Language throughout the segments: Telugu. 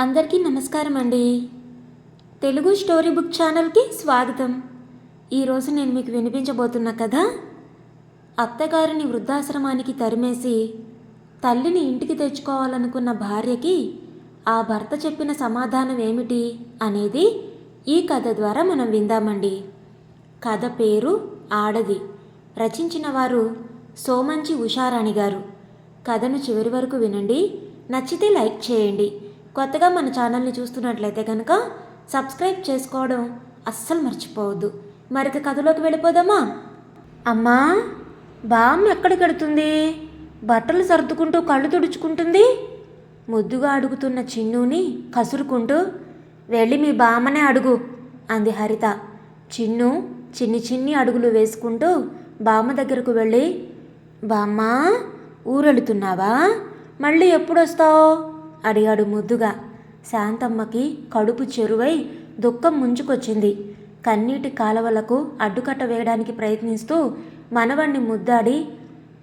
అందరికీ నమస్కారం అండి. తెలుగు స్టోరీ బుక్ ఛానల్కి స్వాగతం. ఈరోజు నేను మీకు వినిపించబోతున్న కథ అత్తగారిని వృద్ధాశ్రమానికి తరిమేసి తల్లిని ఇంటికి తెచ్చుకోవాలనుకున్న భార్యకి ఆ భర్త చెప్పిన సమాధానం ఏమిటి అనేది ఈ కథ ద్వారా మనం విందామండి. కథ పేరు ఆడది. రచించిన వారు సోమంచి ఉషారాణి గారు. కథను చివరి వరకు వినండి. నచ్చితే లైక్ చేయండి. కొత్తగా మన ఛానల్ని చూస్తున్నట్లయితే కనుక సబ్స్క్రైబ్ చేసుకోవడం అస్సలు మర్చిపోవద్దు. మరిక కథలోకి వెళ్ళిపోదామా? అమ్మా బామ్మ ఎక్కడికి వెడుతుంది బట్టలు సర్దుకుంటూ కళ్ళు తుడుచుకుంటుంది? ముద్దుగా అడుగుతున్న చిన్నుని కసురుకుంటూ వెళ్ళి మీ బామ్మనే అడుగు అంది హరిత. చిన్ను చిన్ని చిన్ని అడుగులు వేసుకుంటూ బామ్మ దగ్గరకు వెళ్ళి బామ్మ ఊరెళుతున్నావా? మళ్ళీ ఎప్పుడొస్తావు? అడిగాడు ముద్దుగా. శాంతమ్మకి కడుపు చెరువై దుఃఖం ముంచుకొచ్చింది. కన్నీటి కాలవలకు అడ్డుకట్ట వేయడానికి ప్రయత్నిస్తూ మనవణ్ణి ముద్దాడి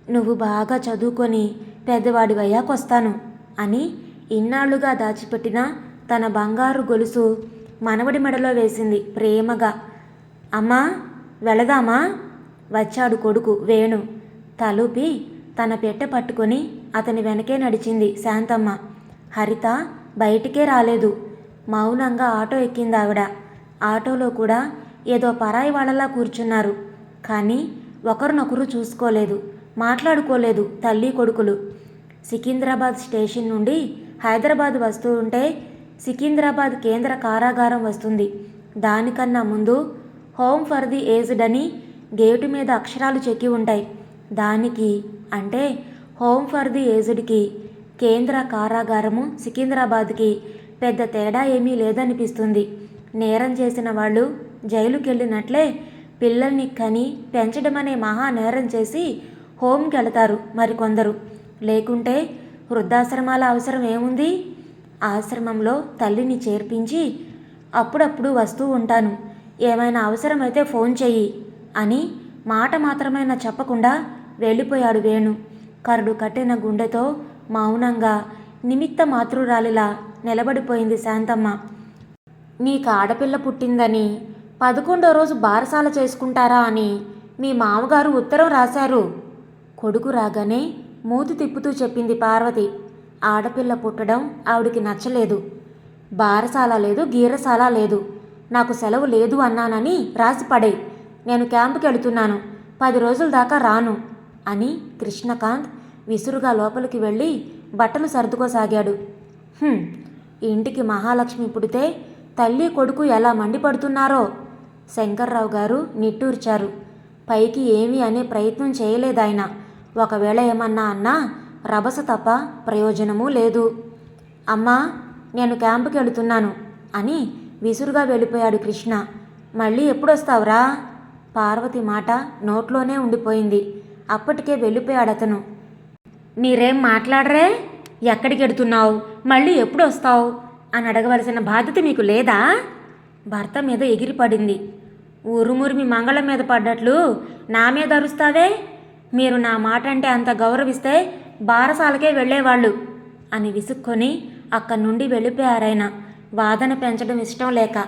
నువ్వు బాగా చదువుకొని పెద్దవాడి పెద్దవాడివయ్యాకొస్తాను అని ఇన్నాళ్ళుగా దాచిపెట్టిన తన బంగారు గొలుసు మనవడి మెడలో వేసింది ప్రేమగా. అమ్మా వెళదామా? వచ్చాడు కొడుకు వేణు. తలుపి తన పెట్టె పట్టుకొని అతని వెనకే నడిచింది శాంతమ్మ. హరిత బయటికే రాలేదు. మౌనంగా ఆటో ఎక్కింది ఆవిడ. ఆటోలో కూడా ఏదో పరాయి వాళ్ళలా కూర్చున్నారు. కానీ ఒకరినొకరు చూసుకోలేదు. మాట్లాడుకోలేదు తల్లి కొడుకులు. సికింద్రాబాద్ స్టేషన్ నుండి హైదరాబాద్ వస్తూ ఉంటే సికింద్రాబాద్ కేంద్ర కారాగారం వస్తుంది. దానికన్నా ముందు హోమ్ ఫర్ ది ఏజ్డ్ అని గేటు మీద అక్షరాలు చెక్కి ఉంటాయి. దానికి అంటే హోమ్ ఫర్ ది ఏజ్డ్కి కేంద్ర కారాగారము సికింద్రాబాద్కి పెద్ద తేడా ఏమీ లేదనిపిస్తుంది. నేరం చేసిన వాళ్ళు జైలుకెళ్ళినట్లే పిల్లల్ని కని పెంచడమనే మహా నేరం చేసి హోమ్కి వెళతారు మరికొందరు. లేకుంటే వృద్ధాశ్రమాల అవసరం ఏముంది? ఆశ్రమంలో తల్లిని చేర్పించి అప్పుడప్పుడు వస్తూ ఉంటాను. ఏమైనా అవసరమైతే ఫోన్ చెయ్యి అని మాట మాత్రమైనా చెప్పకుండా వెళ్ళిపోయాడు వేణు. కరుడు కట్టిన గుండెతో మౌనంగా నిమిత్త మాతృరాలిలా నిలబడిపోయింది శాంతమ్మ. నీకు ఆడపిల్ల పుట్టిందని పదకొండో రోజు బారసాల చేసుకుంటారా అని మీ మామగారు ఉత్తరం రాశారు. కొడుకు రాగానే మూతి తిప్పుతూ చెప్పింది పార్వతి. ఆడపిల్ల పుట్టడం ఆవిడికి నచ్చలేదు. బారసాల లేదు గీరసాల లేదు. నాకు సెలవు లేదు అన్నానని రాసి పడే. నేను క్యాంపుకి వెళుతున్నాను పది రోజుల దాకా రాను అని కృష్ణకాంత్ విసురుగా లోపలికి వెళ్ళి బట్టలు సర్దుకోసాగాడు. ఇంటికి మహాలక్ష్మి పుడితే తల్లి కొడుకు ఎలా మండిపడుతున్నారో? శంకర్రావు గారు నిట్టూర్చారు. పైకి ఏమీ అనే ప్రయత్నం చేయలేదాయన. ఒకవేళ ఏమన్నా అన్నా రభస తప్ప ప్రయోజనమూ లేదు. అమ్మా నేను క్యాంపుకి వెళుతున్నాను అని విసురుగా వెళ్ళిపోయాడు కృష్ణ. మళ్ళీ ఎప్పుడొస్తావురా? పార్వతి మాట నోట్లోనే ఉండిపోయింది. అప్పటికే వెళ్ళిపోయాడు అతను మీరేం మాట్లాడరే? ఎక్కడికి ఎడుతున్నావు? మళ్ళీ ఎప్పుడు వస్తావు? అని అడగవలసిన బాధ్యత మీకు లేదా? భర్త మీద ఎగిరిపడింది. ఉరుమురిమి మంగళం మీద పడ్డట్లు నా మీద అరుస్తావే? మీరు నా మాట అంటే అంత గౌరవిస్తే బారసాలకే వెళ్ళేవాళ్ళు అని విసుక్కొని అక్కడి నుండి వెళ్ళిపోయారాయన. వాదన పెంచడం ఇష్టం లేక.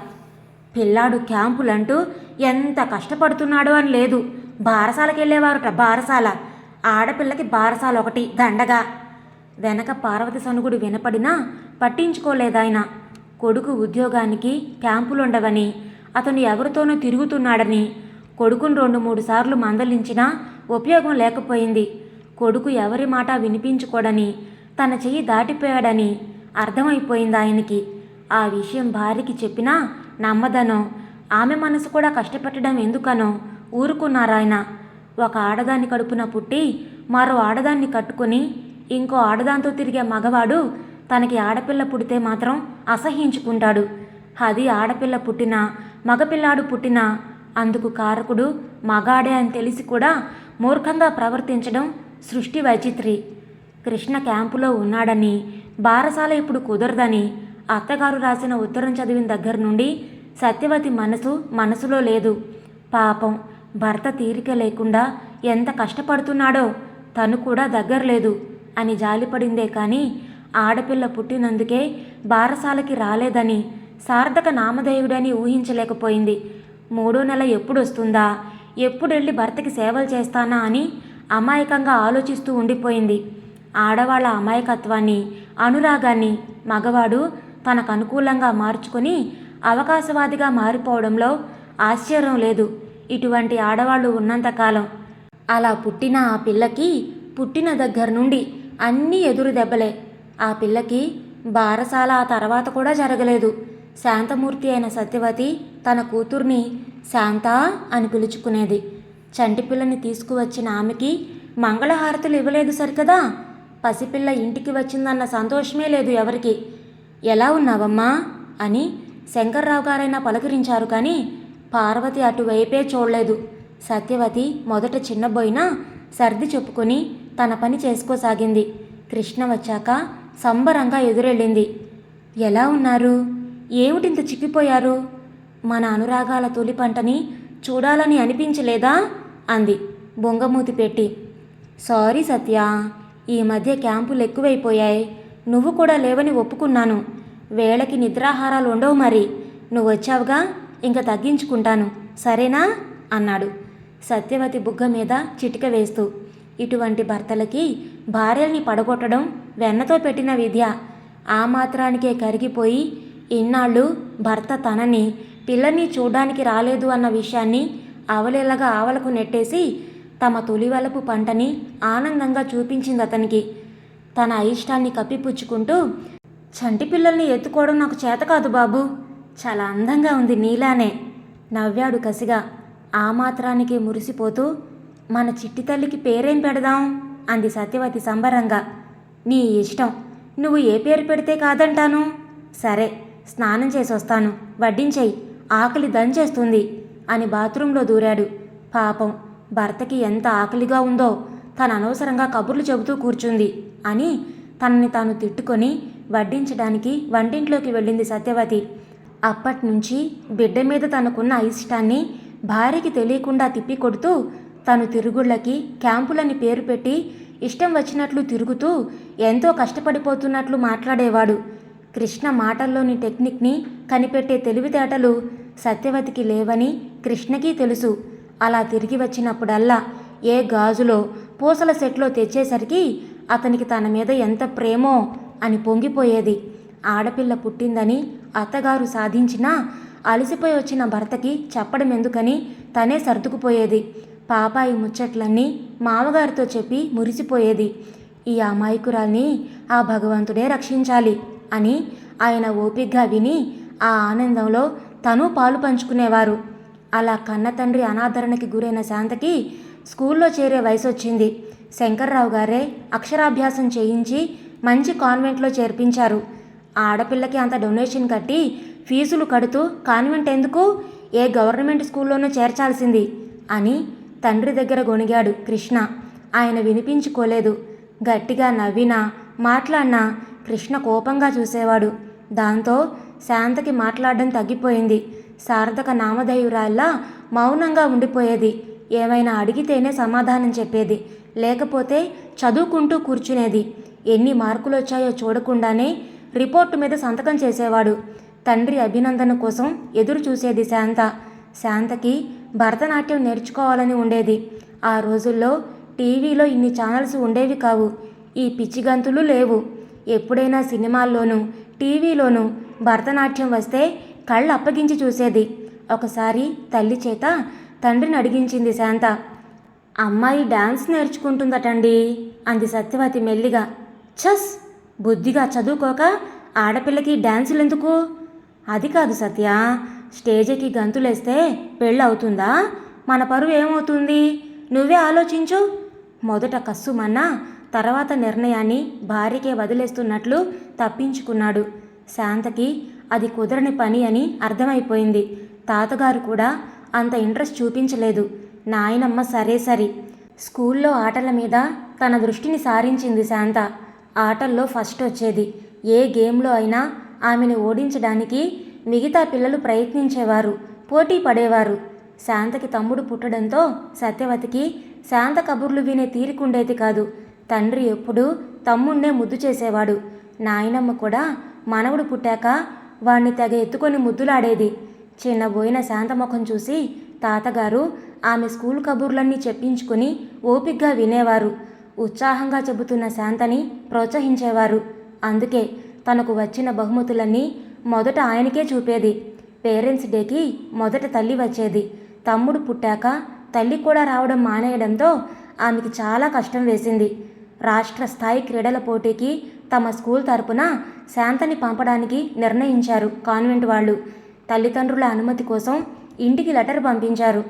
పిల్లాడు క్యాంపులంటూ ఎంత కష్టపడుతున్నాడు అని లేదు. బారసాలకి వెళ్ళేవారుట బారసాల. ఆడపిల్లకి బారసాల ఒకటి దండగా. వెనక పార్వతి సనుగుడు వినపడినా పట్టించుకోలేదాయన. కొడుకు ఉద్యోగానికి క్యాంపులుండవని అతను ఎవరితోనూ తిరుగుతున్నాడని. కొడుకును రెండు మూడు సార్లు మందలించినా ఉపయోగం లేకపోయింది. కొడుకు ఎవరి మాట వినిపించుకోడని తన చెయ్యి దాటిపోయాడని అర్థమైపోయింది ఆయనకి ఆ విషయం భార్యకి చెప్పినా నమ్మదనో ఆమె మనసు కూడా కష్టపెట్టడం ఎందుకనో ఊరుకున్నారాయన. ఒక ఆడదాన్ని కడుపున పుట్టి మరో ఆడదాన్ని కట్టుకుని ఇంకో ఆడదాంతో తిరిగే మగవాడు తనకి ఆడపిల్ల పుడితే మాత్రం అసహించుకుంటాడు అది ఆడపిల్ల పుట్టినా మగపిల్లాడు పుట్టినా అందుకు కారకుడు మగాడే అని తెలిసి కూడా మూర్ఖంగా ప్రవర్తించడం సృష్టి వైచిత్రి. కృష్ణ క్యాంపులో ఉన్నాడని బారసాల ఇప్పుడు కుదరదని అత్తగారు రాసిన ఉత్తరం చదివిన దగ్గర నుండి సత్యవతి మనసు మనసులో లేదు. పాపం భర్త తీరిక లేకుండా ఎంత కష్టపడుతున్నాడో తను కూడా దగ్గర లేదు అని జాలిపడిందే కానీ ఆడపిల్ల పుట్టినందుకే బారసాలకి రాలేదని సార్థక నామధేయుడని ఊహించలేకపోయింది. మూడో నెల ఎప్పుడు వస్తుందా ఎప్పుడెళ్ళి భర్తకి సేవలు చేస్తానా అని అమాయకంగా ఆలోచిస్తూ ఉండిపోయింది. ఆడవాళ్ళ అమాయకత్వాన్ని అనురాగాన్ని మగవాడు తనకు అనుకూలంగా మార్చుకొని అవకాశవాదిగా మారిపోవడంలో ఆశ్చర్యం లేదు. ఇటువంటి ఆడవాళ్ళు ఉన్నంతకాలం అలా పుట్టిన ఆ పిల్లకి పుట్టిన దగ్గర నుండి అన్నీ ఎదురు దెబ్బలే. ఆ పిల్లకి బారసాల ఆ తర్వాత కూడా జరగలేదు. శాంతమూర్తి అయిన సత్యవతి తన కూతుర్ని శాంత అని పిలుచుకునేది. చంటి పిల్లని తీసుకువచ్చిన ఆమెకి మంగళహారతులు ఇవ్వలేదు సరికదా? పసిపిల్ల ఇంటికి వచ్చిందన్న సంతోషమే లేదు ఎవరికి. ఎలా ఉన్నావమ్మా? అని శంకర్రావు గారైనా పలకరించారు కానీ పార్వతి అటువైపే చూడలేదు. సత్యవతి మొదట చిన్నబోయినా సర్ది చెప్పుకొని తన పని చేసుకోసాగింది. కృష్ణ వచ్చాక సంబరంగా ఎదురెళ్ళింది. ఎలా ఉన్నారు? ఏమిటింత చిక్కిపోయారు? మన అనురాగాల తొలి పంటని చూడాలని అనిపించలేదా? అంది బొంగమూతి పెట్టి. సారీ సత్య ఈ మధ్య క్యాంపులు ఎక్కువైపోయాయి. నువ్వు కూడా లేవని ఒప్పుకున్నాను. వేళకి నిద్రాహారాలు ఉండవు మరి. నువ్వు వచ్చావుగా ఇంక తగ్గించుకుంటాను. సరేనా? అన్నాడు. సత్యవతి బుగ్గ మీద చిటిక వేస్తూ. ఇటువంటి భర్తలకి భార్యల్ని పడగొట్టడం వెన్నతో పెట్టిన విద్య. ఆ మాత్రానికే కరిగిపోయి ఇన్నాళ్ళు భర్త తనని పిల్లని చూడ్డానికి రాలేదు అన్న విషయాన్ని అవలేలగా ఆవలకు నెట్టేసి తమ తొలివలపు పంటని ఆనందంగా చూపించింది అతనికి. తన అయిష్టాన్ని కప్పిపుచ్చుకుంటూ చంటి పిల్లల్ని ఎత్తుకోవడం నాకు చేత కాదు బాబు. చాలా అందంగా ఉంది నీలానే. నవ్వాడు కసిగా. ఆ మాత్రానికి మురిసిపోతూ మన చిట్టి తల్లికి పేరేం పెడదాం? అంది సత్యవతి సంబరంగా. నీ ఇష్టం. నువ్వు ఏ పేరు పెడితే కాదంటాను? సరే స్నానం చేసి వస్తాను వడ్డించేయి. ఆకలి దంచేస్తుంది అని బాత్రూంలో దూరాడు. పాపం భర్తకి ఎంత ఆకలిగా ఉందో తను అనవసరంగా కబుర్లు చెబుతూ కూర్చుంది అని తనని తాను తిట్టుకొని వడ్డించడానికి వంటింట్లోకి వెళ్ళింది సత్యవతి. అప్పట్నుంచి బిడ్డ మీద తనకున్న అయిష్టాన్ని భార్యకి తెలియకుండా తిప్పికొడుతూ తను తిరుగుళ్ళకి క్యాంపులని పేరు పెట్టి ఇష్టం వచ్చినట్లు తిరుగుతూ ఎంతో కష్టపడిపోతున్నట్లు మాట్లాడేవాడు. కృష్ణ మాటల్లోని టెక్నిక్ని కనిపెట్టే తెలివితేటలు సత్యవతికి లేవని కృష్ణకి తెలుసు. అలా తిరిగి వచ్చినప్పుడల్లా ఏ గాజులో పూసల సెట్లో తెచ్చేసరికి అతనికి తన మీద ఎంత ప్రేమో అని పొంగిపోయేది. ఆడపిల్ల పుట్టిందని అత్తగారు సాధించినా అలసిపోయి వచ్చిన భర్తకి చెప్పడం ఎందుకని తనే సర్దుకుపోయేది. పాపాయి ముచ్చట్లన్నీ మామగారితో చెప్పి మురిసిపోయేది. ఈ అమాయకురాల్ని ఆ భగవంతుడే రక్షించాలి అని ఆయన ఓపిగ్గా విని ఆ ఆనందంలో తను పాలు పంచుకునేవారు. అలా కన్న తండ్రి అనాదరణకి గురైన శాంతకి స్కూల్లో చేరే వయసు వచ్చింది శంకర్రావు గారే అక్షరాభ్యాసం చేయించి మంచి కాన్వెంట్లో చేర్పించారు. ఆడపిల్లకి అంత డొనేషన్ కట్టి ఫీజులు కడుతూ కాన్వెంట్ ఎందుకు? ఏ గవర్నమెంట్ స్కూల్లోనూ చేర్చాల్సింది అని తండ్రి దగ్గర గొణిగాడు కృష్ణ. ఆయన వినిపించుకోలేదు. గట్టిగా నవ్వినా మాట్లాడినా కృష్ణ కోపంగా చూసేవాడు. దాంతో శాంతకి మాట్లాడడం తగ్గిపోయింది. శారదక నామధేయురాల్లా మౌనంగా ఉండిపోయేది. ఏమైనా అడిగితేనే సమాధానం చెప్పేది. లేకపోతే చదువుకుంటూ కూర్చునేది. ఎన్ని మార్కులు వచ్చాయో చూడకుండానే రిపోర్టు మీద సంతకం చేసేవాడు. తండ్రి అభినందన కోసం ఎదురు చూసేది శాంత. శాంతకి భరతనాట్యం నేర్చుకోవాలని ఉండేది. ఆ రోజుల్లో టీవీలో ఇన్ని ఛానల్స్ ఉండేవి కావు. ఈ పిచ్చిగంతులు లేవు. ఎప్పుడైనా సినిమాల్లోనూ టీవీలోనూ భరతనాట్యం వస్తే కళ్ళు అప్పగించి చూసేది. ఒకసారి తల్లి చేత తండ్రిని అడిగించింది శాంత. అమ్మాయి డాన్స్ నేర్చుకుంటుందటండి అంది సత్యవతి మెల్లిగా. చస్ బుద్ధిగా చదువుకోక ఆడపిల్లకి డ్యాన్సులు ఎందుకు? అది కాదు సత్య. స్టేజ్కి గంతులేస్తే పెళ్ళి అవుతుందా? మన పరువు ఏమవుతుంది? నువ్వే ఆలోచించు. మొదట కస్సుమన్నా తర్వాత నిర్ణయాన్ని భార్యకే వదిలేస్తున్నట్లు తప్పించుకున్నాడు. శాంతకి అది కుదరని పని అని అర్థమైపోయింది. తాతగారు కూడా అంత ఇంట్రెస్ట్ చూపించలేదు. నాయనమ్మ సరే సరి. స్కూల్లో ఆటల మీద తన దృష్టిని సారించింది శాంత. ఆటల్లో ఫస్ట్ వచ్చేది. ఏ గేమ్లో అయినా ఆమెను ఓడించడానికి మిగతా పిల్లలు ప్రయత్నించేవారు పోటీ పడేవారు. శాంతకి తమ్ముడు పుట్టడంతో సత్యవతికి శాంత కబుర్లు వినే తీరికుండేది కాదు. తండ్రి ఎప్పుడూ తమ్ముణ్ణే ముద్దు చేసేవాడు. నాయనమ్మ కూడా మనవడు పుట్టాక వాణ్ణి తెగ ఎత్తుకొని ముద్దులాడేది. చిన్నబోయిన శాంతముఖం చూసి తాతగారు ఆమె స్కూల్ కబుర్లన్నీ చెప్పించుకుని ఓపిగ్గా వినేవారు. ఉత్సాహంగా చెబుతున్న శాంతని ప్రోత్సహించేవారు. అందుకే తనకు వచ్చిన బహుమతులన్నీ మొదట ఆయనకే చూపేది. పేరెంట్స్ డేకి మొదట తల్లి వచ్చేది. తమ్ముడు పుట్టాక తల్లి కూడా రావడం మానేయడంతో ఆమెకి చాలా కష్టం వేసింది. రాష్ట్ర స్థాయి క్రీడల పోటీకి తమ స్కూల్ తరపున శాంతని పంపడానికి నిర్ణయించారు కాన్వెంట్ వాళ్ళు. తల్లిదండ్రుల అనుమతి కోసం ఇంటికి లెటర్ పంపించారు.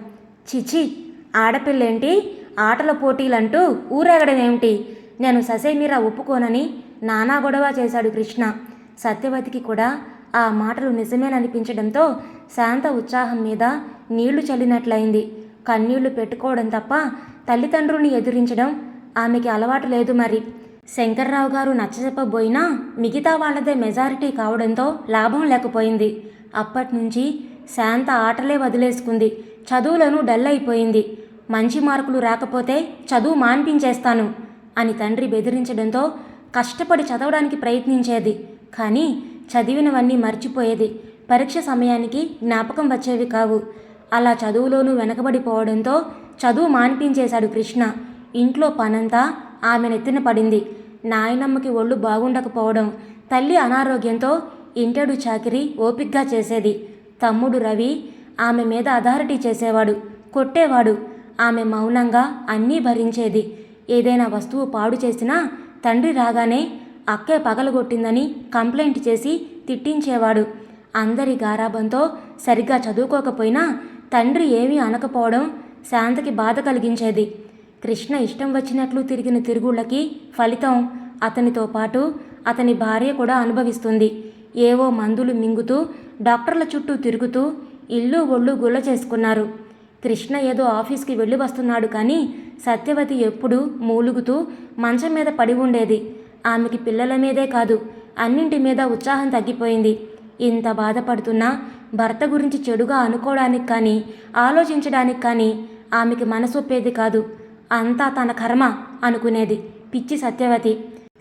చిచి ఆడపిల్లేంటి? ఆటల పోటీలంటూ ఊరేగడం ఏమిటి? నేను ససేమీరా ఒప్పుకోనని నానా గొడవ చేశాడు కృష్ణ. సత్యవతికి కూడా ఆ మాటలు నిజమేననిపించడంతో శాంత ఉత్సాహం మీద నీళ్ళు చల్లినట్లయింది. కన్నీళ్ళు పెట్టుకోవడం తప్ప తల్లిదండ్రుల్ని ఎదిరించడం ఆమెకి అలవాటు లేదు మరి. శంకర్రావు గారు నచ్చజెప్పబోయినా మిగతా వాళ్ళదే మెజారిటీ కావడంతో లాభం లేకపోయింది. అప్పట్నుంచి శాంత ఆటలే వదిలేసుకుంది. చదువులను డల్ అయిపోయింది మంచి మార్కులు రాకపోతే చదువు మాన్పించేస్తాను అని తండ్రి బెదిరించడంతో కష్టపడి చదవడానికి ప్రయత్నించేది. కానీ చదివినవన్నీ మర్చిపోయేది. పరీక్ష సమయానికి జ్ఞాపకం వచ్చేవి కావు. అలా చదువులోనూ వెనకబడిపోవడంతో చదువు మాన్పించేశాడు కృష్ణ. ఇంట్లో పనంతా ఆమె నెత్తిన పడింది. నాయనమ్మకి ఒళ్ళు బాగుండకపోవడం తల్లి అనారోగ్యంతో ఇంటెడు చాకిరి ఓపిగ్గా చేసేది. తమ్ముడు రవి ఆమె మీద అథారిటీ చేసేవాడు కొట్టేవాడు. ఆమె మౌనంగా అన్నీ భరించేది. ఏదైనా వస్తువు పాడు చేసినా తండ్రి రాగానే అక్కే పగలగొట్టిందని కంప్లైంట్ చేసి తిట్టించేవాడు. అందరి గారాబంతో సరిగ్గా చదువుకోకపోయినా తండ్రి ఏమీ అనకపోవడం శాంతకి బాధ కలిగించేది. కృష్ణ ఇష్టం వచ్చినట్లు తిరిగిన తిరుగుళ్ళకి ఫలితం అతనితో పాటు అతని భార్య కూడా అనుభవిస్తుంది. ఏవో మందులు మింగుతూ డాక్టర్ల చుట్టూ తిరుగుతూ ఇల్లు ఒళ్ళు గుల్ల చేసుకున్నారు కృష్ణ ఏదో ఆఫీస్కి వెళ్ళి వస్తున్నాడు కానీ సత్యవతి ఎప్పుడూ మూలుగుతూ మంచం మీద పడి ఉండేది. ఆమెకి పిల్లల మీదే కాదు అన్నింటి మీద ఉత్సాహం తగ్గిపోయింది. ఇంత బాధపడుతున్నా భర్త గురించి చెడుగా అనుకోవడానికి కానీ ఆలోచించడానికి కానీ ఆమెకి మనసొప్పేది కాదు. అంతా తన కర్మ అనుకునేది పిచ్చి సత్యవతి.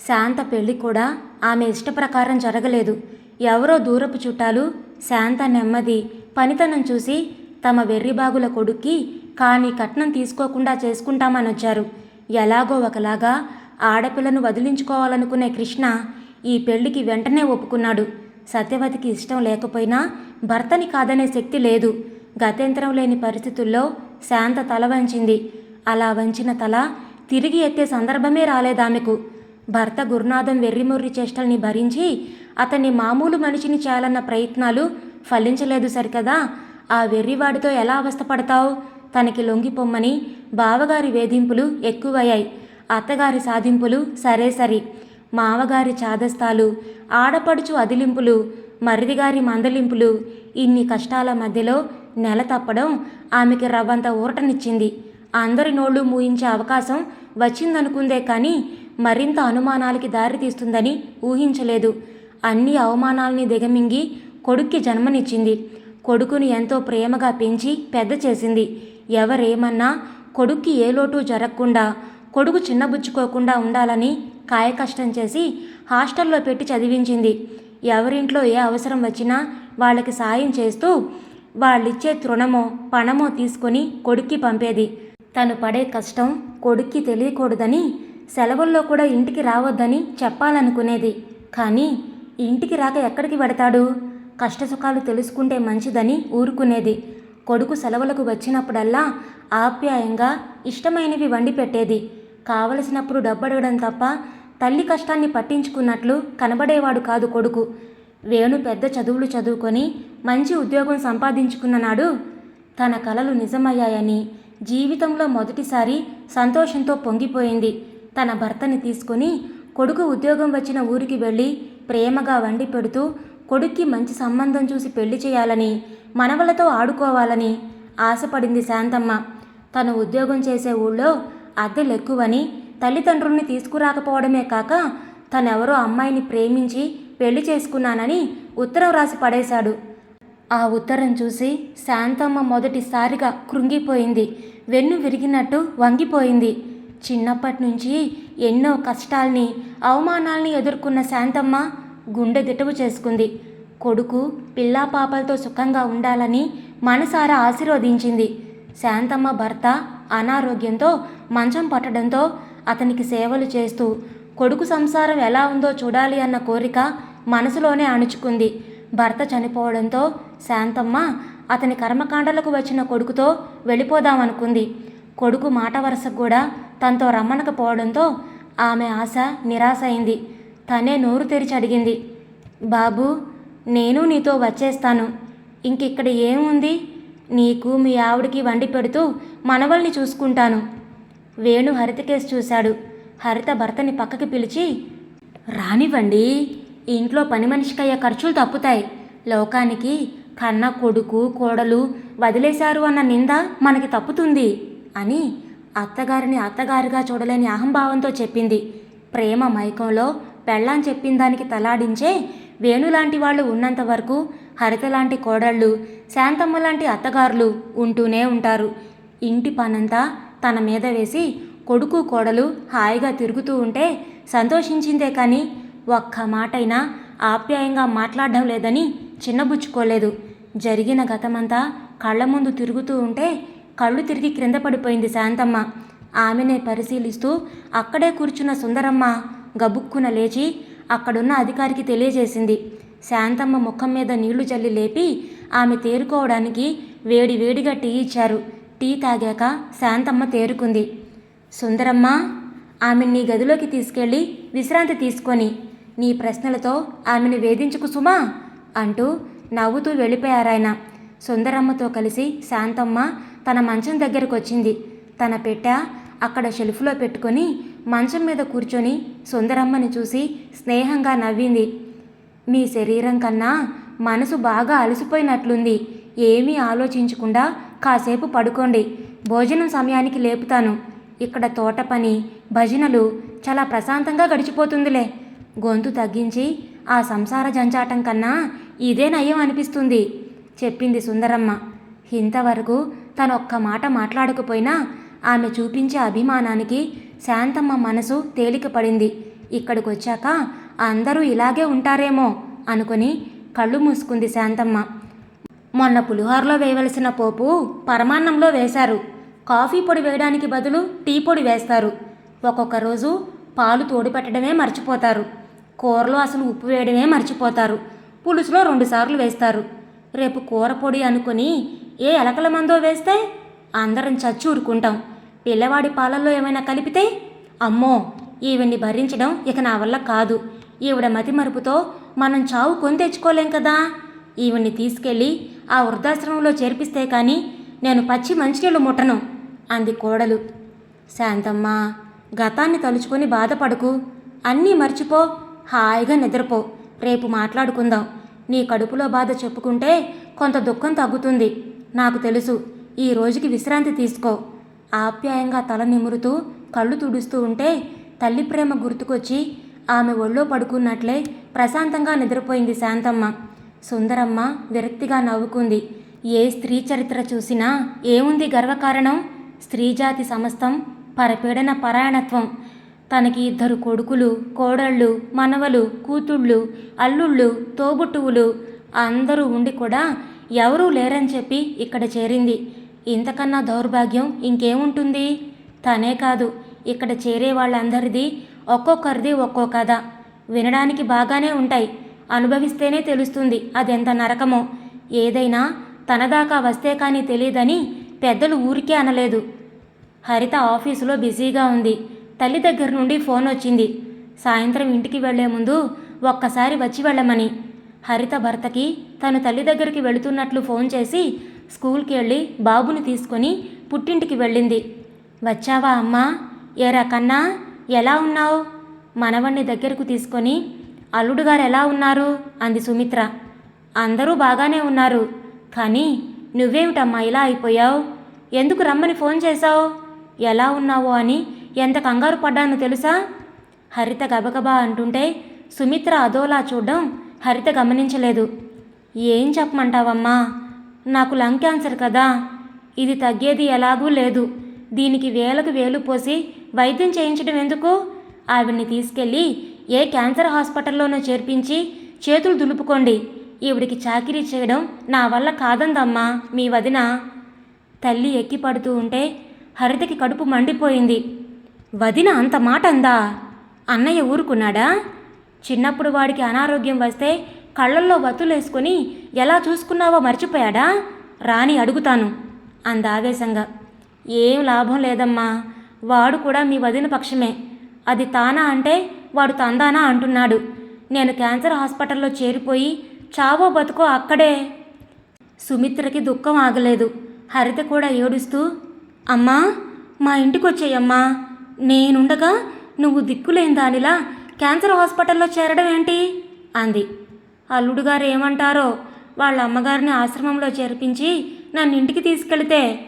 శాంత పెళ్ళి కూడా ఆమె ఇష్టప్రకారం జరగలేదు. ఎవరో దూరపు చుట్టాలు శాంత నెమ్మది పనితనం చూసి తమ వెర్రిబాగుల కొడుక్కి కానీ కట్నం తీసుకోకుండా చేసుకుంటామని వచ్చారు. ఎలాగో ఒకలాగా ఆడపిల్లను వదిలించుకోవాలనుకునే కృష్ణ ఈ పెళ్ళికి వెంటనే ఒప్పుకున్నాడు. సత్యవతికి ఇష్టం లేకపోయినా భర్తని కాదనే శక్తి లేదు. గతేంతరం లేని పరిస్థితుల్లో శాంత తల వంచింది. అలా వంచిన తల తిరిగి ఎత్తే సందర్భమే రాలేదామెకు. భర్త గురునాథం వెర్రిమొర్రి చేష్టల్ని భరించి అతన్ని మామూలు మనిషిని చేయాలన్న ప్రయత్నాలు ఫలించలేదు సరికదా? ఆ వెర్రివాడితో ఎలా అవస్థపడతావు? తనకి లొంగిపొమ్మని బావగారి వేధింపులు ఎక్కువయ్యాయి. అత్తగారి సాధింపులు సరే సరి. మావగారి చాదస్తాలు ఆడపడుచు అదిలింపులు మరిదిగారి మందలింపులు ఇన్ని కష్టాల మధ్యలో నెల తప్పడం ఆమెకి రవ్వంత ఊరటనిచ్చింది. అందరి నోళ్ళు మూయించే అవకాశం వచ్చిందనుకుందే కానీ మరింత అనుమానాలకి దారితీస్తుందని ఊహించలేదు. అన్ని అవమానాల్ని దిగమింగి కొడుక్కి జన్మనిచ్చింది. కొడుకుని ఎంతో ప్రేమగా పెంచి పెద్ద చేసింది. ఎవరేమన్నా కొడుక్కి ఏ లోటు జరగకుండా కొడుకు చిన్నబుచ్చుకోకుండా ఉండాలని కాయకష్టం చేసి హాస్టల్లో పెట్టి చదివించింది. ఎవరింట్లో ఏ అవసరం వచ్చినా వాళ్ళకి సాయం చేస్తూ వాళ్ళిచ్చే తృణమో పణమో తీసుకొని కొడుక్కి పంపేది. తను పడే కష్టం కొడుక్కి తెలియకూడదని సెలవుల్లో కూడా ఇంటికి రావద్దని చెప్పాలనుకునేది. కానీ ఇంటికి రాక ఎక్కడికి పెడతాడు కష్టసుఖాలు తెలుసుకుంటే మంచిదని ఊరుకునేది. కొడుకు సెలవులకు వచ్చినప్పుడల్లా ఆప్యాయంగా ఇష్టమైనవి వండి పెట్టేది. కావలసినప్పుడు డబ్బడగడం తప్ప తల్లి కష్టాన్ని పట్టించుకున్నట్లు కనబడేవాడు కాదు కొడుకు. వేణు పెద్ద చదువులు చదువుకొని మంచి ఉద్యోగం సంపాదించుకున్న నాడు తన కలలు నిజమయ్యాయని జీవితంలో మొదటిసారి సంతోషంతో పొంగిపోయింది. తన భర్తని తీసుకొని కొడుకు ఉద్యోగం వచ్చిన ఊరికి వెళ్ళి ప్రేమగా వండి పెడుతూ కొడుక్కి మంచి సంబంధం చూసి పెళ్ళి చేయాలని మనవలతో ఆడుకోవాలని ఆశపడింది శాంతమ్మ. తను ఉద్యోగం చేసే ఊళ్ళో అద్దెలెక్కువని తల్లిదండ్రుల్ని తీసుకురాకపోవడమే కాక తనెవరో అమ్మాయిని ప్రేమించి పెళ్ళి చేసుకున్నానని ఉత్తరం రాసి పడేశాడు. ఆ ఉత్తరం చూసి శాంతమ్మ మొదటిసారిగా కృంగిపోయింది. వెన్ను విరిగినట్టు వంగిపోయింది. చిన్నప్పటి నుంచి ఎన్నో కష్టాల్ని అవమానాల్ని ఎదుర్కొన్న శాంతమ్మ గుండె దిటవు చేసుకుంది. కొడుకు పిల్లా పాపలతో సుఖంగా ఉండాలని మనసారా ఆశీర్వదించింది. శాంతమ్మ భర్త అనారోగ్యంతో మంచం పట్టడంతో అతనికి సేవలు చేస్తూ కొడుకు సంసారం ఎలా ఉందో చూడాలి అన్న కోరిక మనసులోనే అణుచుకుంది. భర్త చనిపోవడంతో శాంతమ్మ అతని కర్మకాండలకు వచ్చిన కొడుకుతో వెళ్ళిపోదామనుకుంది. కొడుకు మాట వరుసకు కూడా తనతో రమ్మనకపోవడంతో ఆమె ఆశ నిరాశ అయింది. తనే నోరు తెరిచి అడిగింది బాబు నేను నీతో వచ్చేస్తాను. ఇంకిక్కడ ఏముంది? నీకు మీ ఆవిడికి వండి పెడుతూ మనవల్ని చూసుకుంటాను. వేణు హరిత కేసు చూశాడు. హరిత భర్తని పక్కకి పిలిచి రానివ్వండి. ఇంట్లో పని మనిషికయ్యే ఖర్చులు తప్పుతాయి. లోకానికి కన్న కొడుకు కోడలు వదిలేశారు అన్న నింద మనకి తప్పుతుంది అని అత్తగారిని అత్తగారిగా చూడలేని అహంభావంతో చెప్పింది. ప్రేమ మైకంలో పెళ్ళాం చెప్పిన దానికి తలాడించే వేణులాంటి వాళ్ళు ఉన్నంత వరకు హరిత లాంటి కోడళ్ళు శాంతమ్మ లాంటి అత్తగారులు ఉంటూనే ఉంటారు. ఇంటి పనంతా తన మీద వేసి కొడుకు కోడలు హాయిగా తిరుగుతూ ఉంటే సంతోషించిందే కానీ ఒక్క మాటైనా ఆప్యాయంగా మాట్లాడడం లేదని చిన్నబుచ్చుకోలేదు. జరిగిన గతమంతా కళ్ళ ముందు తిరుగుతూ ఉంటే కళ్ళు తిరిగి క్రింద పడిపోయింది శాంతమ్మ. ఆమెనే పరిశీలిస్తూ అక్కడే కూర్చున్న సుందరమ్మ గబుక్కున లేచి అక్కడున్న అధికారికి తెలియజేసింది. శాంతమ్మ ముఖం మీద నీళ్ళు చల్లి లేపి ఆమె తేరుకోవడానికి వేడి వేడిగా టీ ఇచ్చారు. టీ తాగాక శాంతమ్మ తేరుకుంది. సుందరమ్మ ఆమెను నీ గదిలోకి తీసుకెళ్ళి విశ్రాంతి తీసుకొని నీ ప్రశ్నలతో ఆమెను వేధించుకు సుమా అంటూ నవ్వుతూ వెళ్ళిపోయారాయన. సుందరమ్మతో కలిసి శాంతమ్మ తన మంచం దగ్గరకు వచ్చింది తన పెట్ట అక్కడ షెల్ఫ్లో పెట్టుకొని మంచం మీద కూర్చొని సుందరమ్మని చూసి స్నేహంగా నవ్వింది. మీ శరీరం కన్నా మనసు బాగా అలసిపోయినట్లుంది. ఏమీ ఆలోచించకుండా కాసేపు పడుకోండి. భోజనం సమయానికి లేపుతాను. ఇక్కడ తోట పని భజనలు చాలా ప్రశాంతంగా గడిచిపోతుందిలే. గొంతు తగ్గించి ఆ సంసార జంచాటం కన్నా ఇదే నయం అనిపిస్తుంది చెప్పింది సుందరమ్మ. ఇంతవరకు తను ఒక్క మాట మాట్లాడకపోయినా ఆమె చూపించే అభిమానానికి శాంతమ్మ మనసు తేలికపడింది. ఇక్కడికి వచ్చాక అందరూ ఇలాగే ఉంటారేమో అనుకుని కళ్ళు మూసుకుంది శాంతమ్మ. మొన్న పులిహోరలో వేయవలసిన పోపు పరమాన్నంలో వేశారు. కాఫీ పొడి వేయడానికి బదులు టీ పొడి వేస్తారు. ఒక్కొక్క రోజు పాలు తోడు పెట్టడమే మర్చిపోతారు. కూరలో అసలు ఉప్పు వేయడమే మర్చిపోతారు. పులుసులో రెండుసార్లు వేస్తారు. రేపు కూర పొడి అనుకుని ఏ ఎలకల మందో వేస్తే అందరం చచ్చి ఊరుకుంటాం. పిల్లవాడి పాలల్లో ఏమైనా కలిపితే? అమ్మో ఈవిడ్ని భరించడం ఇక నా వల్ల కాదు. ఈవిడ మతిమరుపుతో మనం చావు కొని తెచ్చుకోలేం కదా? ఈవిడ్ని తీసుకెళ్ళి ఆ వృద్ధాశ్రమంలో చేర్పిస్తే కానీ నేను పచ్చి మంచినీళ్ళు ముట్టను అంది కోడలు. శాంతమ్మ గతాన్ని తలుచుకొని బాధపడకు. అన్నీ మర్చిపో హాయిగా నిద్రపో. రేపు మాట్లాడుకుందాం. నీ కడుపులో బాధ చెప్పుకుంటే కొంత దుఃఖం తగ్గుతుంది. నాకు తెలుసు ఈ రోజుకి విశ్రాంతి తీసుకో. ఆప్యాయంగా తల నిమురుతూ కళ్ళు తుడుస్తూ ఉంటే తల్లి ప్రేమ గుర్తుకొచ్చి ఆమె ఒళ్ళో పడుకున్నట్లే ప్రశాంతంగా నిద్రపోయింది శాంతమ్మ. సుందరమ్మ విరక్తిగా నవ్వుకుంది. ఏ స్త్రీ చరిత్ర చూసినా ఏముంది గర్వకారణం? స్త్రీజాతి సమస్తం పరపీడన పరాయణత్వం. తనకి ఇద్దరు కొడుకులు కోడళ్ళు మనవలు కూతుళ్ళు అల్లుళ్ళు తోబుట్టువులు అందరూ ఉండి కూడా ఎవరూ లేరని చెప్పి ఇక్కడ చేరింది. ఇంతకన్నా దౌర్భాగ్యం ఇంకేముంటుంది? తనే కాదు ఇక్కడ చేరే వాళ్ళందరిది ఒక్కొక్కరిది ఒక్కో కథ. వినడానికి బాగానే ఉంటాయి అనుభవిస్తేనే తెలుస్తుంది అదెంత నరకమో. ఏదైనా తనదాకా వస్తే కానీ తెలియదని పెద్దలు ఊరికే అనలేదు. హరిత ఆఫీసులో బిజీగా ఉంది తల్లి దగ్గర నుండి ఫోన్ వచ్చింది. సాయంత్రం ఇంటికి వెళ్ళే ముందు ఒక్కసారి వచ్చి వెళ్ళమని. హరిత భర్తకి తను తల్లి దగ్గరికి వెళుతున్నట్లు ఫోన్ చేసి స్కూల్కి వెళ్ళి బాబుని తీసుకొని పుట్టింటికి వెళ్ళింది. వచ్చావా అమ్మా? ఏరా కన్నా? ఎలా ఉన్నావు? మనవణ్ణి దగ్గరకు తీసుకొని అల్లుడు గారు ఎలా ఉన్నారు? అంది సుమిత్ర. అందరూ బాగానే ఉన్నారు. కానీ నువ్వేమిటమ్మా ఇలా అయిపోయావు? ఎందుకు రమ్మని ఫోన్ చేశావు? ఎలా ఉన్నావో అని ఎంత కంగారు పడ్డానో తెలుసా? హరిత గబగబా అంటుంటే సుమిత్ర అదోలా చూడడం హరిత గమనించలేదు. ఏం చెప్పమంటావమ్మా? నాకు లంగ్ క్యాన్సర్ కదా. ఇది తగ్గేది ఎలాగూ లేదు. దీనికి వేలకు వేలు పోసి వైద్యం చేయించడం ఎందుకు? ఆవిడ్ని తీసుకెళ్ళి ఏ క్యాన్సర్ హాస్పిటల్లోనో చేర్పించి చేతులు దులుపుకోండి. ఈవిడికి చాకిరీ చేయడం నా వల్ల కాదందమ్మా మీ వదిన. తల్లి ఎక్కిపడుతూ ఉంటే హరితకి కడుపు మండిపోయింది. వదిన అంత మాట అందా? అన్నయ్య ఊరుకున్నాడా? చిన్నప్పుడు వాడికి అనారోగ్యం వస్తే కళ్ళల్లో బతులేసుకుని ఎలా చూసుకున్నావో మర్చిపోయాడా? రాని అడుగుతాను అందావేశంగా ఏం లాభం లేదమ్మా వాడు కూడా మీ వదిన పక్షమే. అది తానా అంటే వాడు తందానా అంటున్నాడు. నేను క్యాన్సర్ హాస్పిటల్లో చేరిపోయి చావో బతుకో అక్కడే. సుమిత్రకి దుఃఖం ఆగలేదు. హరిత కూడా ఏడుస్తూ అమ్మా మా ఇంటికి వచ్చేయమ్మా నేనుండగా నువ్వు దిక్కులేని దానిలా క్యాన్సర్ హాస్పిటల్లో చేరడం ఏంటి? అంది. అల్లుడు గారు ఏమంటారో వాళ్ళ అమ్మగారిని ఆశ్రమంలో చేర్పించి నన్ను ఇంటికి తీసుకెళితే?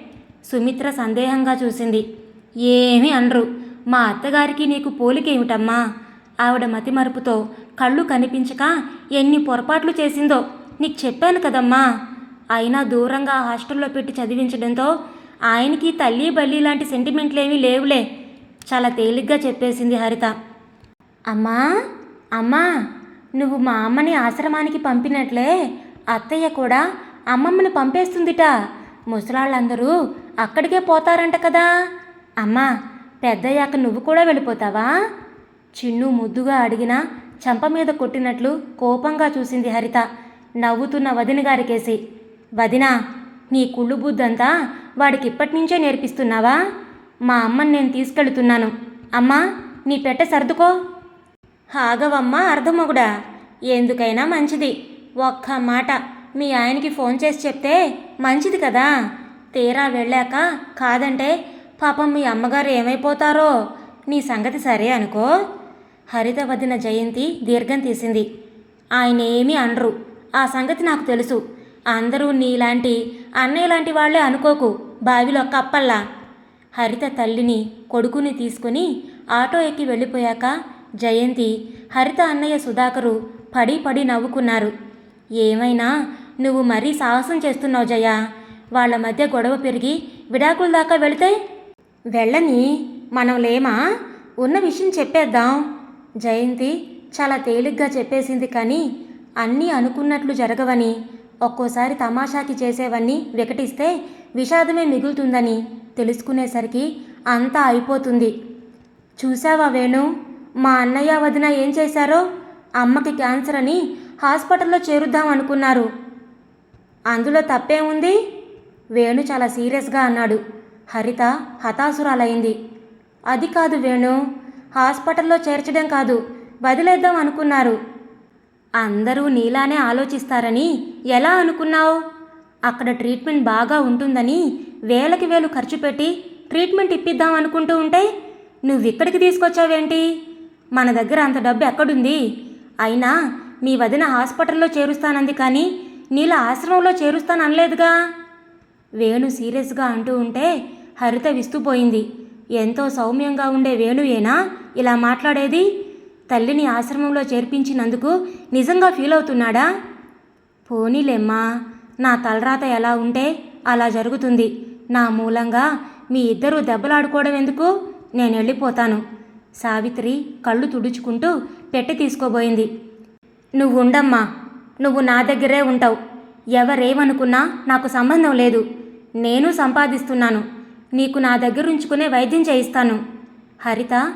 సుమిత్ర సందేహంగా చూసింది. ఏమీ అనరు. మా అత్తగారికి నీకు పోలికేమిటమ్మా? ఆవిడ మతిమరుపుతో కళ్ళు కనిపించక ఎన్ని పొరపాట్లు చేసిందో నీకు చెప్పాను కదమ్మా. అయినా దూరంగా హాస్టల్లో పెట్టి చదివించడంతో ఆయనకి తల్లి బల్లి లాంటి సెంటిమెంట్లేమీ లేవులే. చాలా తేలిగ్గా చెప్పేసింది హరిత. అమ్మా అమ్మా నువ్వు మా అమ్మని ఆశ్రమానికి పంపినట్లే అత్తయ్య కూడా అమ్మమ్మని పంపేస్తుందిట. ముసలాళ్ళందరూ అక్కడికే పోతారంట కదా. అమ్మా పెద్దయ్యాక నువ్వు కూడా వెళ్ళిపోతావా? చిన్ను ముద్దుగా అడిగినా చంప మీద కొట్టినట్లు కోపంగా చూసింది హరిత. నవ్వుతున్న వదిన గారికేసి వదినా నీ కుళ్ళు బుద్ధంతా వాడికి ఇప్పటి నుంచే నేర్పిస్తున్నావా? మా అమ్మని నేను తీసుకెళ్తున్నాను. అమ్మా నీ పెట్ట సర్దుకో. ఆగవమ్మా అర్ధమొగుడా? ఎందుకైనా మంచిది. ఒక్క మాట. మీ ఆయనకి ఫోన్ చేసి చెప్తే మంచిది కదా. తీరా వెళ్ళాక కాదంటే పాపం మీ అమ్మగారు ఏమైపోతారో. నీ సంగతి సరే అనుకో. హరిత వదిన జయంతి దీర్ఘం తీసింది. ఆయన ఏమీ అనరు. ఆ సంగతి నాకు తెలుసు. అందరూ నీలాంటి అన్నయ్య లాంటి వాళ్ళే అనుకోకు. బావిలో కప్పల్లా. హరిత తల్లిని కొడుకుని తీసుకుని ఆటో ఎక్కి వెళ్ళిపోయాక జయంతి. హరిత అన్నయ్య సుధాకరు పడి పడి నవ్వుకున్నారు. ఏమైనా? నువ్వు మరీ సాహసం చేస్తున్నావు జయ. వాళ్ళ మధ్య గొడవ పెరిగి విడాకుల దాకా వెళితే? వెళ్ళని. మనం లేమా? ఉన్న విషయం చెప్పేద్దాం. జయంతి చాలా తేలిగ్గా చెప్పేసింది కానీ అన్నీ అనుకున్నట్లు జరగవని ఒక్కోసారి తమాషాకి చేసేవన్నీ వికటిస్తే విషాదమే మిగులుతుందని తెలుసుకునేసరికి అంతా అయిపోతుంది. చూసావా వేణు? మా అన్నయ్య వదిన ఏం చేశారో అమ్మకి క్యాన్సర్ అని హాస్పిటల్లో చేరుద్దాం అనుకున్నారు. అందులో తప్పేముంది వేణు చాలా సీరియస్గా అన్నాడు. హరిత హతాసురాలైంది అది కాదు వేణు హాస్పిటల్లో చేర్చడం కాదు వదిలేద్దాం అనుకున్నారు. అందరూ నీలానే ఆలోచిస్తారని ఎలా అనుకున్నావు? అక్కడ ట్రీట్మెంట్ బాగా ఉంటుందని వేలకి వేలు ఖర్చు పెట్టి ట్రీట్మెంట్ ఇప్పిద్దాం అనుకుంటూ ఉంటే నువ్వు ఇక్కడికి తీసుకొచ్చావేంటి? మన దగ్గర అంత డబ్బు ఎక్కడుంది? అయినా మీ వదిన హాస్పిటల్లో చేరుస్తానంది కానీ నీళ్ళ ఆశ్రమంలో చేరుస్తాననలేదుగా? వేణు సీరియస్గా అంటూ ఉంటే హరిత విస్తుపోయింది. ఎంతో సౌమ్యంగా ఉండే వేణువేనా ఇలా మాట్లాడేది? తల్లిని ఆశ్రమంలో చేర్పించినందుకు నిజంగా ఫీల్ అవుతున్నాడా? పోనీలేమ్మా నా తలరాత ఎలా ఉంటే అలా జరుగుతుంది. నా మూలంగా మీ ఇద్దరూ దెబ్బలాడుకోవడం ఎందుకు? నేను వెళ్ళిపోతాను సావిత్రి కళ్ళు తుడుచుకుంటూ పెట్టి తీసుకోబోయింది. నువ్వు ఉండమ్మా నువ్వు నా దగ్గరే ఉంటావు. ఎవరేమనుకున్నా నాకు సంబంధం లేదు. నేను సంపాదిస్తున్నాను. నీకు నా దగ్గర ఉంచుకునే వైద్యం చేయిస్తాను. హరిత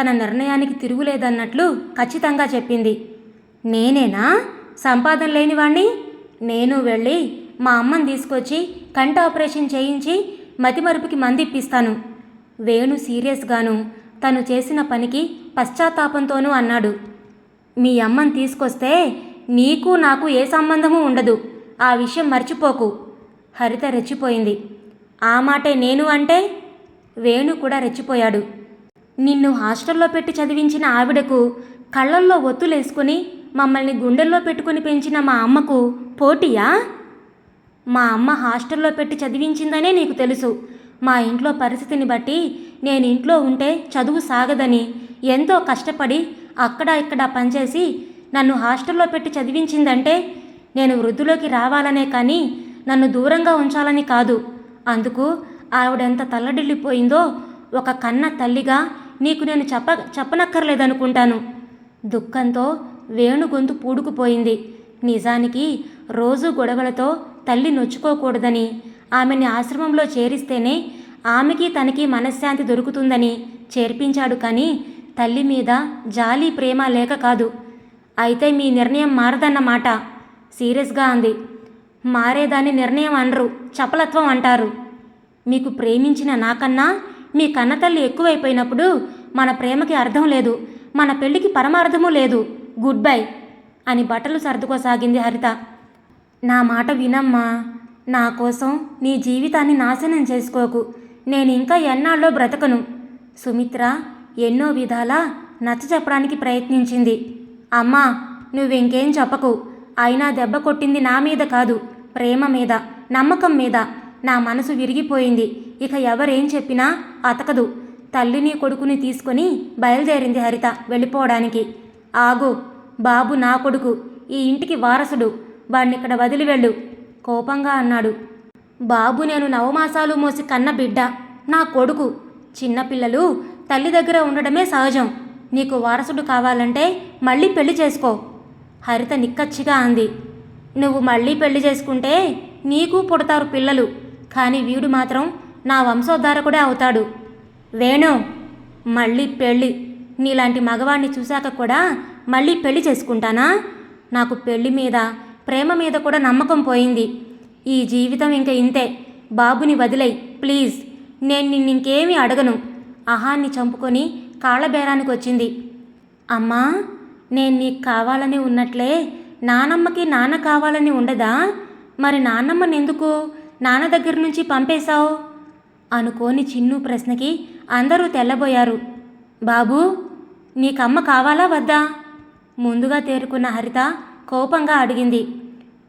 తన నిర్ణయానికి తిరుగులేదన్నట్లు ఖచ్చితంగా చెప్పింది. నేనేనా? సంపాదన లేనివాణ్ణి? నేను వెళ్ళి మా అమ్మని తీసుకొచ్చి కంటి ఆపరేషన్ చేయించి మతిమరుపుకి మందిప్పిస్తాను. వేణు సీరియస్గాను తను చేసిన పనికి పశ్చాత్తాపంతోనూ అన్నాడు. మీ అమ్మని తీసుకొస్తే నీకు నాకు ఏ సంబంధము ఉండదు. ఆ విషయం మర్చిపోకు. హరిత రెచ్చిపోయింది. ఆ మాటే నేను అంటే? వేణు కూడా రెచ్చిపోయాడు. నిన్ను హాస్టల్లో పెట్టి చదివించిన ఆవిడకు కళ్ళల్లో ఒత్తులేసుకుని మమ్మల్ని గుండెల్లో పెట్టుకుని పెంచిన మా అమ్మకు పోటీయా? మా అమ్మ హాస్టల్లో పెట్టి చదివించిందనే నీకు తెలుసు. మా ఇంట్లో పరిస్థితిని బట్టి నేను ఇంట్లో ఉంటే చదువు సాగదని ఎంతో కష్టపడి అక్కడ ఇక్కడ పనిచేసి నన్ను హాస్టల్లో పెట్టి చదివించిందంటే నేను వృద్ధిలోకి రావాలనే కానీ నన్ను దూరంగా ఉంచాలని కాదు. అందుకు ఆవిడెంత తల్లడిల్లిపోయిందో ఒక కన్న తల్లిగా నీకు నేను చెప్ప చెప్పనక్కర్లేదనుకుంటాను. దుఃఖంతో వేణు గొంతు పూడుకుపోయింది. నిజానికి రోజు గొడవలతో తల్లి నొచ్చుకోకూడదని ఆమెని ఆశ్రమంలో చేరిస్తేనే ఆమెకి తనకి మనశ్శాంతి దొరుకుతుందని చేర్పించాడు కానీ తల్లి మీద జాలి ప్రేమ లేక కాదు. అయితే మీ నిర్ణయం మారదన్నమాట సీరియస్గా అంది. మారేదాన్ని నిర్ణయం అనరు చపలత్వం అంటారు. మీకు ప్రేమించిన నాకన్నా మీ కన్నతల్లి ఎక్కువైపోయినప్పుడు మన ప్రేమకి అర్థం లేదు మన పెళ్ళికి పరమార్థము లేదు. గుడ్ బై అని బట్టలు సర్దుకోసాగింది హరిత. నా మాట వినమ్మా నా కోసం నీ జీవితాన్ని నాశనం చేసుకోకు. నేను ఇంకా ఎన్నాళ్ళో బ్రతకను. సుమిత్ర ఎన్నో విధాలా నచ్చ చెప్పడానికి ప్రయత్నించింది. అమ్మా నువ్వింకేం చెప్పకు. అయినా దెబ్బ కొట్టింది నా మీద కాదు ప్రేమ మీద నమ్మకం మీద. నా మనసు విరిగిపోయింది. ఇక ఎవరేం చెప్పినా అతకదు. తల్లిని కొడుకుని తీసుకొని బయలుదేరింది హరిత వెళ్ళిపోవడానికి. ఆగు బాబు నా కొడుకు. ఈ ఇంటికి వారసుడు. వాణ్ణిక్కడ వదిలి వెళ్ళు. కోపంగా అన్నాడు. బాబు నేను నవమాసాలు మోసి కన్న బిడ్డ నా కొడుకు. చిన్నపిల్లలు తల్లి దగ్గర ఉండడమే సహజం. నీకు వారసుడు కావాలంటే మళ్ళీ పెళ్ళి చేసుకో. హరిత నిక్కచ్చిగా అంది. నువ్వు మళ్ళీ పెళ్ళి చేసుకుంటే నీకు పుడతారు పిల్లలు కానీ వీడు మాత్రం నా వంశోద్ధారకుడే అవుతాడు. వేణు మళ్ళీ పెళ్ళి. నీలాంటి మగవాణ్ణి చూశాక కూడా మళ్ళీ పెళ్ళి చేసుకుంటానా? నాకు పెళ్ళి మీద ప్రేమ మీద కూడా నమ్మకం పోయింది. ఈ జీవితం ఇంక ఇంతే. బాబుని వదిలై ప్లీజ్. నేను నిన్నింకేమీ అడగను. అహాన్ని చంపుకొని కాళ్ళబేరానికి వచ్చింది అమ్మా నేను నీకు కావాలని ఉన్నట్లే నానమ్మకి నాన్న కావాలని ఉండదా? మరి నాన్నమ్మని ఎందుకు నాన్న దగ్గర నుంచి పంపేశావు? అనుకోని చిన్ను ప్రశ్నకి అందరూ తెల్లబోయారు. బాబూ నీకమ్మ కావాలా వద్దా? ముందుగా తేరుకున్న హరిత కోపంగా అడిగింది.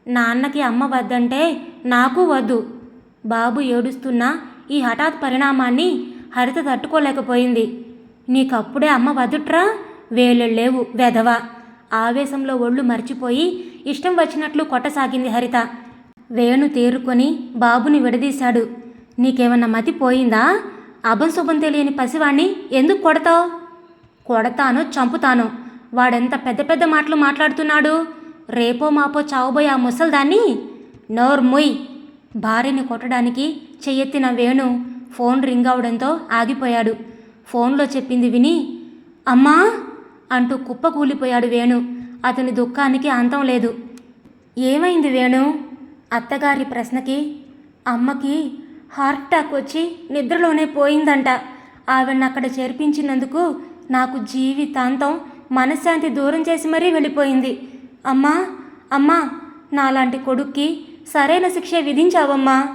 నాన్నకి అమ్మ వద్దంటే నాకు వద్దు. బాబు ఏడుస్తున్న ఈ హఠాత్ పరిణామాన్ని హరిత తట్టుకోలేకపోయింది. నీకప్పుడే అమ్మ వద్దుట్రా? వేలెళ్ళేవు వెధవ. ఆవేశంలో ఒళ్ళు మర్చిపోయి ఇష్టం వచ్చినట్లు కొట్టసాగింది హరిత. వేణు తేరుకొని బాబుని విడదీశాడు. నీకేమన్నా మతి పోయిందా? అభంశుభం తెలియని పసివాణ్ణి ఎందుకు కొడతావు? కొడతాను చంపుతాను. వాడెంత పెద్ద పెద్ద మాటలు మాట్లాడుతున్నాడు? రేపో మాపో చావబోయే ఆ ముసల్దాన్ని? నోర్ముయ్ భార్యని కొట్టడానికి చెయ్యెత్తిన వేణు ఫోన్ రింగ్ అవడంతో ఆగిపోయాడు. ఫోన్లో చెప్పింది విని అమ్మా! అంటూ కుప్ప కూలిపోయాడు వేణు. అతని దుఃఖానికి అంతం లేదు. ఏమైంది వేణు? అత్తగారి ప్రశ్నకి అమ్మకి హార్ట్ అటాక్ వచ్చి నిద్రలోనే పోయిందంట. ఆవిడని అక్కడ చేర్పించినందుకు నాకు జీవితాంతం మనశ్శాంతి దూరం చేసి మరీ వెళ్ళిపోయింది. అమ్మా అమ్మా నాలాంటి కొడుక్కి సరైన శిక్ష విధించావమ్మా.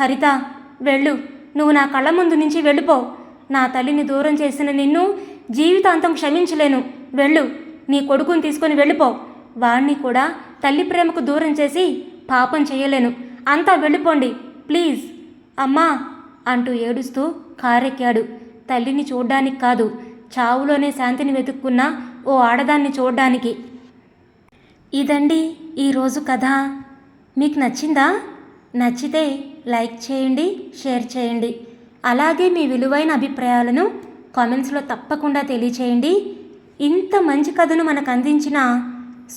హరిత వెళ్ళు. నువ్వు నా కళ్ళ ముందు నుంచి వెళ్ళిపో. నా తల్లిని దూరం చేసిన నిన్ను జీవితాంతం క్షమించలేను. వెళ్ళు. నీ కొడుకుని తీసుకొని వెళ్ళిపో. వాణ్ణి కూడా తల్లి ప్రేమకు దూరం చేసి పాపం చేయలేను. అంతా వెళ్ళిపోండి. ప్లీజ్. అమ్మా అంటూ ఏడుస్తూ కారెక్కాడు. తల్లిని చూడ్డానికి కాదు చావులోనే శాంతిని వెతుక్కున్న ఓ ఆడదాన్ని చూడ్డానికి. ఇదండి ఈరోజు కథ. మీకు నచ్చిందా? నచ్చితే లైక్ చేయండి షేర్ చేయండి. అలాగే మీ విలువైన అభిప్రాయాలను కామెంట్స్లో తప్పకుండా తెలియచేయండి. ఇంత మంచి కథను మనకు అందించిన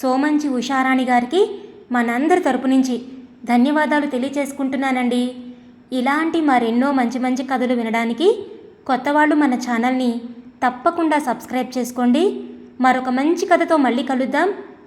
సోమంచి ఉషారాణి గారికి మనందరి తరపు నుంచి ధన్యవాదాలు తెలియచేసుకుంటున్నానండి. ఇలాంటి మరెన్నో మంచి మంచి కథలు వినడానికి కొత్త వాళ్ళు మన ఛానల్ని తప్పకుండా సబ్స్క్రైబ్ చేసుకోండి. మరొక మంచి కథతో మళ్ళీ కలుద్దాం.